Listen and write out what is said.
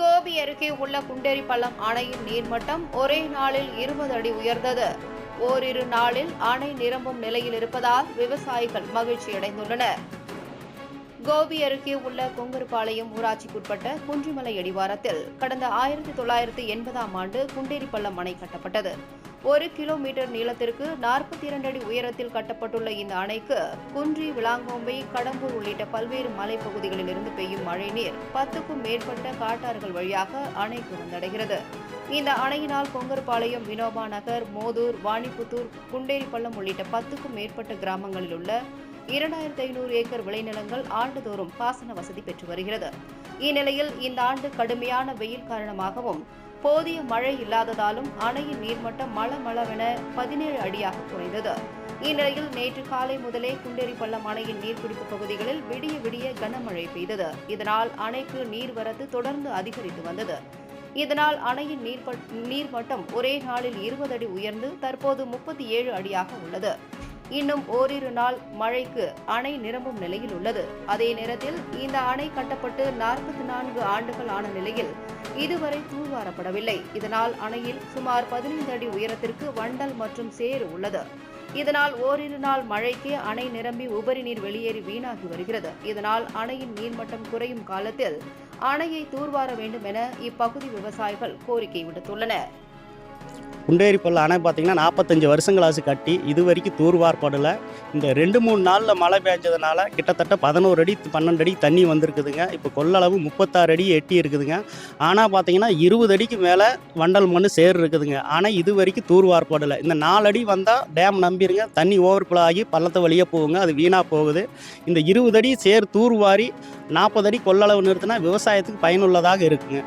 கோபி அருகே உள்ள குண்டேரி பள்ளம் அணையின் நீர்மட்டம் ஒரே நாளில் இருபது அடி உயர்ந்தது. ஓரிரு நாளில் அணை நிரம்பும் நிலையில் இருப்பதால் விவசாயிகள் மகிழ்ச்சியடைந்துள்ளனர் கோபி அருகே உள்ள கொங்கருபாளையம் ஊராட்சிக்குட்பட்ட குன்றிமலை அடிவாரத்தில் கடந்த ஆயிரத்தி தொள்ளாயிரத்தி எண்பதாம் ஆண்டு குண்டேரிப்பள்ளம் அணை கட்டப்பட்டது. ஒரு கிலோமீட்டர் நீளத்திற்கு நாற்பத்தி இரண்டு அடி உயரத்தில் கட்டப்பட்டுள்ள இந்த அணைக்கு குன்றி விளாங்கோம்பை கடம்பூர் உள்ளிட்ட பல்வேறு மலைப்பகுதிகளில் இருந்து பெய்யும் மழைநீர் பத்துக்கும் மேற்பட்ட காட்டாறுகள் வழியாக அணைக்கு வந்தடைகிறது. இந்த அணையினால் கொங்கர்பாளையம் வினோபா நகர் மோதூர் வாணிப்புத்தூர் குண்டேரிப்பள்ளம் உள்ளிட்ட பத்துக்கும் மேற்பட்ட கிராமங்களில் உள்ள இரண்டாயிரத்தி ஐநூறு ஏக்கர் விளைநிலங்கள் ஆண்டுதோறும் பாசன வசதி பெற்று வருகிறது. இந்நிலையில் இந்த ஆண்டு கடுமையான வெயில் காரணமாகவும் போதிய மழை இல்லாததாலும் அணையின் நீர்மட்டம் மளமளவென பதினேழு அடியாக குறைந்தது. இந்நிலையில் நேற்று காலை முதலே குண்டேரிப்பள்ளம் அணையின் நீர்பிடிப்பு பகுதிகளில் விடிய விடிய கனமழை பெய்தது. இதனால் அணைக்கு நீர்வரத்து தொடர்ந்து அதிகரித்து வந்தது. இதனால் அணையின் நீர்மட்டம் ஒரே நாளில் இருபது அடி உயர்ந்து தற்போது முப்பத்தி ஏழு அடியாக உள்ளது. இன்னும் ஓரிரு நாள் மழைக்கு அணை நிரம்பும் நிலையில் உள்ளது. அதே நேரத்தில் இந்த அணை கட்டப்பட்டு நாற்பத்தி நான்கு ஆண்டுகள் ஆன நிலையில் இதுவரை தூர்வாரப்படவில்லை. இதனால் அணையில் சுமார் பதினைந்து அடி உயரத்திற்கு வண்டல் மற்றும் சேறு உள்ளது. இதனால் ஓரிரு நாள் மழைக்கே அணை நிரம்பி உபரி நீர் வெளியேறி வீணாகி வருகிறது. இதனால் அணையின் நீர்மட்டம் குறையும் காலத்தில் அணையை தூர்வார வேண்டும் என இப்பகுதி விவசாயிகள் கோரிக்கை விடுத்துள்ளனர். குண்டேரிப்பள்ள அணை பார்த்திங்கன்னா நாற்பத்தஞ்சு வருஷங்களாச்சு கட்டி இது வரைக்கும் தூர்வார்படலை இந்த ரெண்டு மூணு நாளில் மழை பெஞ்சதுனால கிட்டத்தட்ட பதினோரு அடி பன்னெண்டு அடி தண்ணி வந்திருக்குதுங்க. இப்போ கொள்ளளவு முப்பத்தாறு அடி எட்டி இருக்குதுங்க. ஆனால் பார்த்தீங்கன்னா இருபது அடிக்கு மேலே வண்டல் மண் சேர் இருக்குதுங்க. ஆனால் இது வரைக்கும் தூர்வார்படலை இந்த நாலு அடி வந்தால் டேம் நம்பிருங்க. தண்ணி ஓவர்ஃப்ளோ ஆகி பள்ளத்தை வழியாக போகுங்க. அது வீணாக போகுது. இந்த இருபது அடி சேர் தூர்வாரி நாற்பது அடி கொள்ளளவு நிறுத்தினா விவசாயத்துக்கு பயனுள்ளதாக இருக்குங்க.